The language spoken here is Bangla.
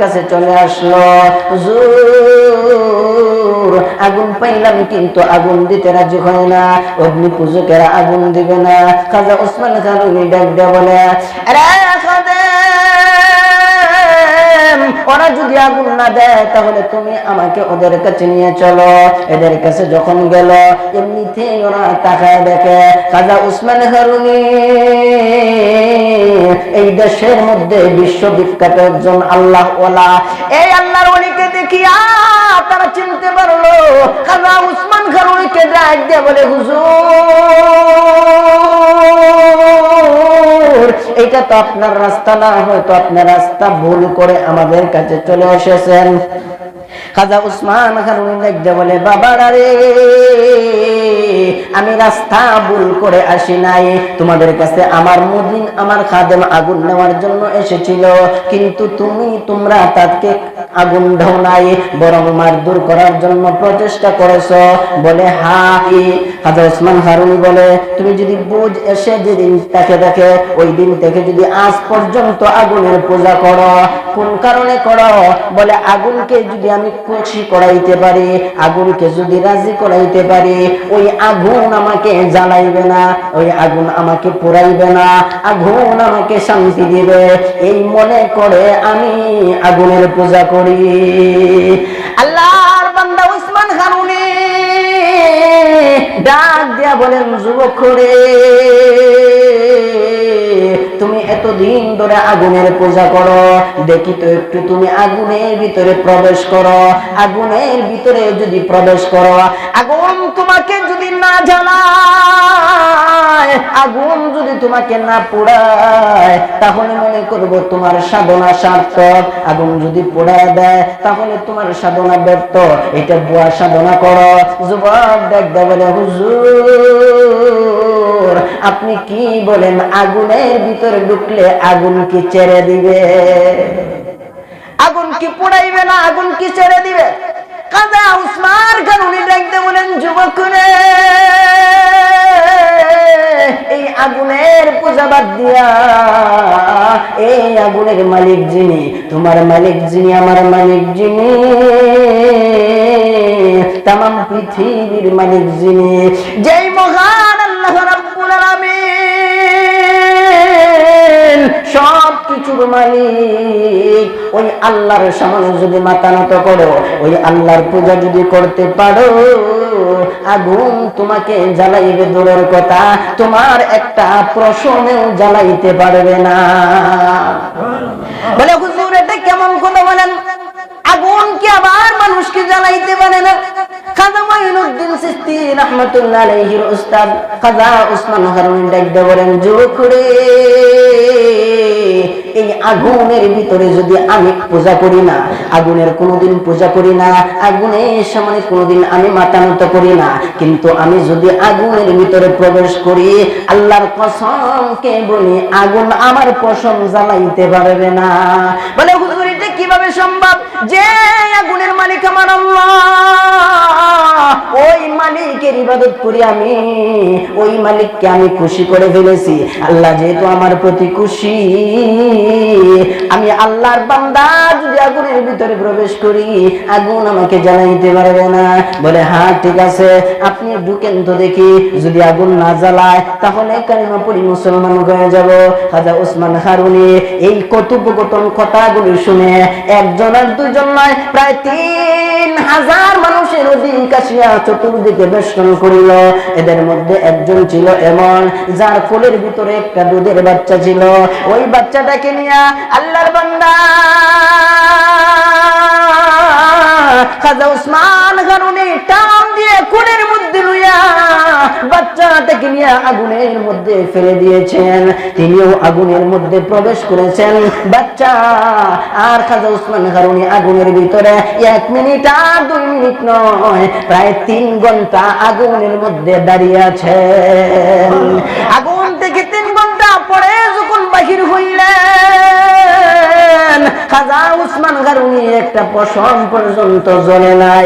কাছে চলে আসলো। আগুন পাইলাম কিন্তু আগুন দিতে রাজি হয় না। অগ্নি পূজকেরা আগুন দিবে না। খাজা ওসমান খান উনি ডাক বলে ওরা যদি আগুন না দেয়, তাহলে তুমি আমাকে ওদের কাছে নিয়ে চলো। এদের কাছে যখন গেল এমনিতে ওরা তাকায় দেখে। খাজা উসমান হারুনি এই দেশের মধ্যে বিশ্ববিখ্যাত একজন আল্লাহ এই আল্লাহর অলিকে দেখিয়া তারা চিনতে পারল, খাজা উসমান খারুনিকে ডাক দিয়ে বলে, হুজুর, এটা তো আপনার রাস্তা না, হয়তো আপনার রাস্তা ভুল করে আমাদের কাছে চলে এসেছেন। খাজা উসমান খান দেখতে বলে, বাবারা রে, আমি রাস্তা ভুল করে আসি নাই। তোমাদের কাছে আমার মুদিন, আমার খাদেম আগুন নেওয়ার জন্য এসেছিল। কিন্তু তুমি, তোমরা তাকে আগুন ঢাও নাই, বরং মার দূর করার জন্য প্রচেষ্টা করেছ। বলে, হা খাজা উসমান হারুন বলে, তুমি যদি বুঝ এসে যেদিন তাকে দেখে, ওই দিন থেকে যদি আজ পর্যন্ত আগুনের পূজা করো। কোন কারণে করো? বলে, আগুনকে যদি আমি খুশি করাইতে পারি, আগুনকে যদি রাজি করাইতে পারি, ওই আগুন আমাকে জ্বালাইবে না, ওই আগুন আমাকে পোড়াইবে না, আগুন আমাকে শান্তি দিবে। এই মনে করে আমি আগুনের পূজা করি আল্লাহর বান্দা উসমান হারুনি ডাক দিয়া বলেন, যুবক রে, তুমি এতদিন ধরে আগুনের পূজা করো। দেখি তো একটু তুমি আগুনের ভিতরে প্রবেশ করো। আগুনের ভিতরে যদি প্রবেশ করো, আগুন তোমাকে যদি না জ্বালায়, আগুন তোমাকে না পোড়ায়, তাহলে মনে করব তোমার সাধনা সার্থক। আগুন যদি পোড়ায় দেয়, তাহলে তোমার সাধনা ব্যর্থ। এটা বুয়া সাধনা করো। যুবক দেখ বলে, হুজুর, আপনি কি বলেন? আগুনের ভিতরে ঢুকলে আগুন কি ছেড়ে দিবে? আগুন কি পোড়াইবে না? আগুন কি ছেড়ে দিবে? কাজা উসমান খান, উনি দেখতে বলেন, যুবক রে আগুনের পূজা বাদ দিয়া এই আগুনের মালিক যিনি, তোমার মালিক যিনি, আমার মালিক যিনি তাম পৃথিবীর মালিক যিনি। যেই মহান আল্লাহ রাব্বুল আলামিন সব কিছুর মালিক, ওই আল্লাহর সামনে যদি মাথা নত করো, ওই আল্লাহর পূজা যদি করতে পারো আগুন তোমাকে জ্বালাইবে দূরের কথা। তোমার একটা প্রশ্নেও জ্বালাইতে পারবে না। বলে হুজুর, এটা কেমন কথা বলেন? আগুন কি আবার মানুষকে জ্বালাইতে পারে না? খাজা মাইনুদ্দিন সিস্তি রহমতুল্লাহ আলাইহির উস্তাদ খাজা উসমান হারুন রে এই আগুনের ভিতরে যদি আমি পূজা করি না, আগুনের কোনোদিন পূজা করি না, আগুনের সামনে কোনোদিন আমি মাতানত করি না, কিন্তু আমি যদি আগুনের ভিতরে প্রবেশ করি, আল্লাহর কসমকে বলি, আগুন আমার পশম জ্বালাইতে পারবে না। বলে, হুজুর, এটা কীভাবে সম্ভব? যে আগুনের মালিক আমার আল্লাহ। ওই মালিকের ইবাদত করি আমি, ওই মালিককে আমি খুশি করে ফেলেছি। আল্লাহ যেহেতু আমার প্রতি খুশি, আমি আল্লাহর বান্দা, যদি আগুনের ভিতরে প্রবেশ করি, আগুন আমাকে জ্বালাইতে পারবে না। বলে হ্যাঁ ঠিক আছে, আপনি ঢুকেন তো দেখি, যদি আগুন না জ্বালায়, তাহলে কালিমা পড়ি মুসলমান হয়ে যাব। খাজা উসমান হারুনি এই কথোপকথন কথাগুলি শুনে, একজন আর দুজন নয়, প্রায় তিন হাজার মানুষের অধিক কাশিয়া চতুর্দিকে বেষ্টন করিল। এদের মধ্যে একজন ছিল এমন, যার কোলের ভিতরে একটা দুধের বাচ্চা ছিল। ওই বাচ্চাটাকে নিয়ে আল্লাহর বান্দা খাজা উসমান কারণে টান দিয়ে কোলের নিয়ে আগুনের মধ্যে ফেলে দিয়েছেন। তিনিও আগুনের মধ্যে প্রবেশ করেছেন। বাচ্চা, আর খাজা উসমান কারণে আগুনের ভিতরে এক মিনিট আর দুই মিনিট নয়, প্রায় তিন ঘণ্টা আগুনের মধ্যে দাঁড়িয়ে আছেন আগুন থেকে তিন ঘণ্টা পরে যখন বাহির হইলেন, খাজা উসমান গারুনি একটা পশম পর্যন্ত জ্বলে নাই।